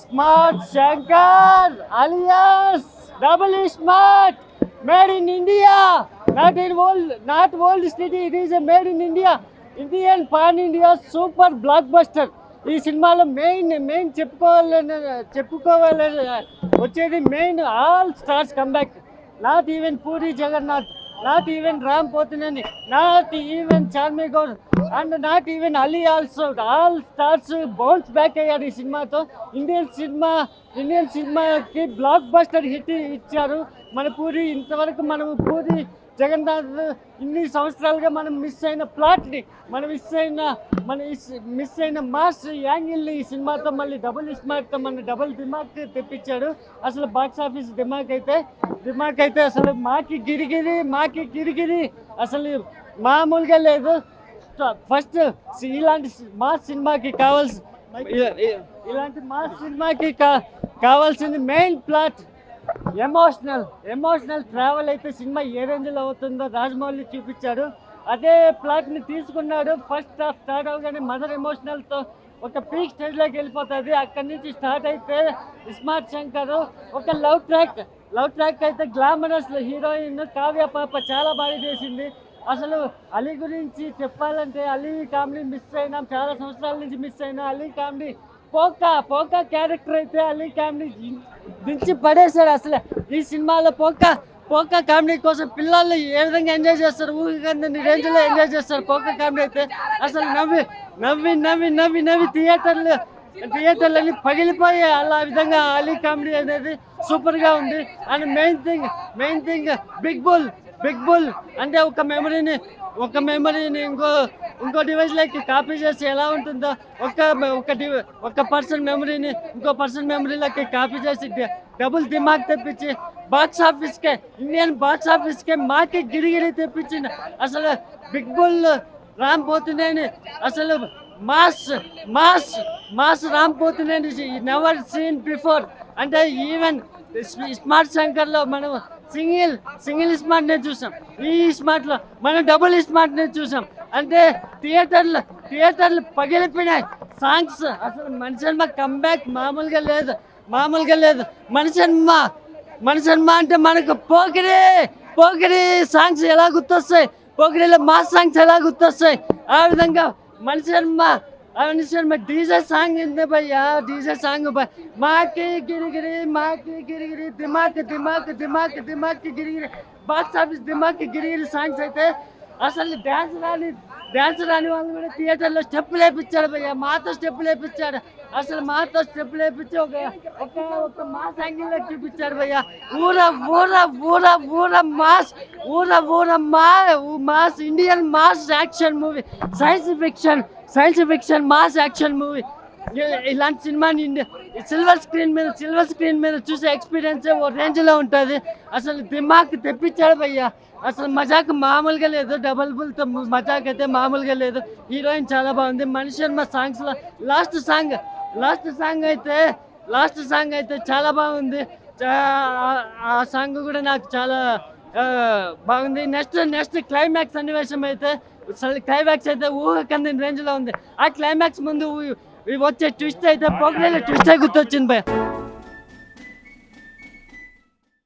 Smart Shankar alias double smart made in India not in old not old city it is made in India Indian pan India super blockbuster ఈ సినిమాలో main main చెప్పుకోవాలని చెప్పుకోవాలని వచ్చేది main all stars comeback not even Puri Jagannadh not even Ram Pothineni not even Charmme Goud and not even Ali also all stars bounce back అయ్యారు ఈ సినిమాతో. Indian cinema Indian సినిమాకి blockbuster hit ఇచ్చారు. మన పూరి ఇంతవరకు మనం పూరి జగన్నాథ్ ఇన్ని సంవత్సరాలుగా మనం మిస్ అయిన ప్లాట్ని మనం మిస్ అయిన మన మిస్ అయిన మాస్ యాంగిల్ని ఈ సినిమాతో మళ్ళీ డబుల్ ఇస్మార్ట్తో మన డబుల్ దిమాక్ తెప్పించాడు. అసలు బాక్స్ ఆఫీస్ దిమాక్ అయితే దిమాక్ అయితే అసలు మాకి గిరిగిరి మాకి గిరిగిరి అసలు మామూలుగా లేదు. ఫస్ట్ ఇలాంటి మా సినిమాకి కావాల్సి ఇలాంటి మా సినిమాకి కావాల్సింది main plot emotional emotional travel అయితే సినిమా ఏ రేంజ్లో అవుతుందో రాజమౌళి చూపించాడు. అదే ప్లాట్ని తీసుకున్నాడు. ఫస్ట్ హాఫ్ స్టార్ట్ అవగానే మదర్ ఎమోషనల్తో ఒక పీక్ స్టేజ్లోకి వెళ్ళిపోతుంది. అక్కడి నుంచి స్టార్ట్ అయితే స్మార్ట్ శంకర్ ఒక లవ్ ట్రాక్ లవ్ ట్రాక్ అయితే గ్లామరస్ హీరోయిన్ కావ్య పాప చాలా బాగా చేసింది. అసలు అలీ గురించి చెప్పాలంటే అలీ కామెడీ మిస్ అయినాం. చాలా సంవత్సరాల నుంచి మిస్ అయినా. అలీ కామెడీ పోకా పోకా క్యారెక్టర్ అయితే అలీ కామెడీ దించి పడేశారు అసలు. ఈ సినిమాలో పోకా పోకా కామెడీ కోసం పిల్లలు ఏ విధంగా ఎంజాయ్ చేస్తారు? ఊహికందని రేంజ్లో ఎంజాయ్ చేస్తారు పోకా కామెడీ అయితే. అసలు నవ్వి నవ్వి నవ్వి నవ్వి నవ్వి థియేటర్లు థియేటర్లన్నీ పగిలిపోయి అలా విధంగా అలీ కామెడీ అనేది సూపర్గా ఉంది. And main thing main thing big bull big bull అంటే ఒక మెమరీని ఒక మెమరీని ఇంకో ఇంకో డివైస్లోకి కాపీ చేసి ఎలా ఉంటుందో ఒక ఒక డివై ఒక పర్సన్ మెమరీని ఇంకో పర్సన్ మెమరీలోకి కాపీ చేసి డబుల్ దిమాగ్ తెప్పించి బాక్స్ ఆఫీస్కే ఇండియన్ బాక్స్ ఆఫీస్కే మాకి గిరిగిరి తెప్పించింది అసలు బిగ్ బుల్ రామ్ పోతునేని అసలు mass mass mass Ram Pothineni never seen before అంటే ఈవెన్ స్మార్ట్ శంకర్లో మనం సింగిల్ సింగిల్ స్మార్ట్ నే చూసాం. ఈ స్మార్ట్లో మనం డబుల్ స్మార్ట్ నే చూసాం. అంటే థియేటర్లు థియేటర్లు పగిలిపోయినాయి. సాంగ్స్ అసలు మనిషి కంబ్యాక్ మామూలుగా లేదు. మామూలుగా లేదు. మనిషి మనిషి అంటే మనకు పోకిరి పోకిరి సాంగ్స్ ఎలా గుర్తొస్తాయి? పోకిరిలో మా సాంగ్స్ ఎలా గుర్తొస్తాయి? ఆ విధంగా మనిషి అవన్నీ శర్మ డీజే సాంగ్ ఉంది భయ్యా డీజే సాంగ్ భయ్ మాకి గిరిగిరి మాకి గిరిగిరి దిమాక్ దిమాక్ దిమాక్ దిమాక్ గిరిగిరి బాక్స్ ఆఫీస్ దిమాక్ గిరిగిరి సాంగ్స్ అయితే అసలు డ్యాన్స్ రాని డ్యాన్స్ రాని వాళ్ళు కూడా థియేటర్లో స్టెప్ లేపించాడు భయ్యా మాతో స్టెప్ లేపించాడు అసలు మాతో స్టెప్ లేపించి ఒక ఒక ఒక మాస్ యాంగిల్లో చూపించాడు భయ్యా ఊర ఊర ఊర ఊర మాస్ ఊర ఊర మా mass Indian mass action movie science fiction science fiction mass action movie ఇలాంటి సినిమాని సిల్వర్ స్క్రీన్ మీద సిల్వర్ స్క్రీన్ మీద చూసే ఎక్స్పీరియన్స్ ఓ రేంజ్లో ఉంటుంది. అసలు దిమాక్ తెప్పించాడు భయ్యా. అసలు మజాక్ మామూలుగా లేదు. డబల్ బుల్తో మజాక్ అయితే మామూలుగా లేదు. హీరోయిన్ చాలా బాగుంది. మనిషి శర్మ సాంగ్స్లో లాస్ట్ సాంగ్ లాస్ట్ సాంగ్ అయితే లాస్ట్ సాంగ్ అయితే చాలా బాగుంది. ఆ- సాంగ్ కూడా నాకు చాలా బాగుంది. నెక్స్ట్ నెక్స్ట్ క్లైమాక్స్ సన్నివేశం అయితే అసలు క్లైమాక్స్ అయితే ఊహకంది రేంజ్లో ఉంది. ఆ క్లైమాక్స్ ముందు వచ్చే ట్విస్ట్ అయితే పోగ్రేలో ట్విస్ట్ గుర్తొచ్చింది భయ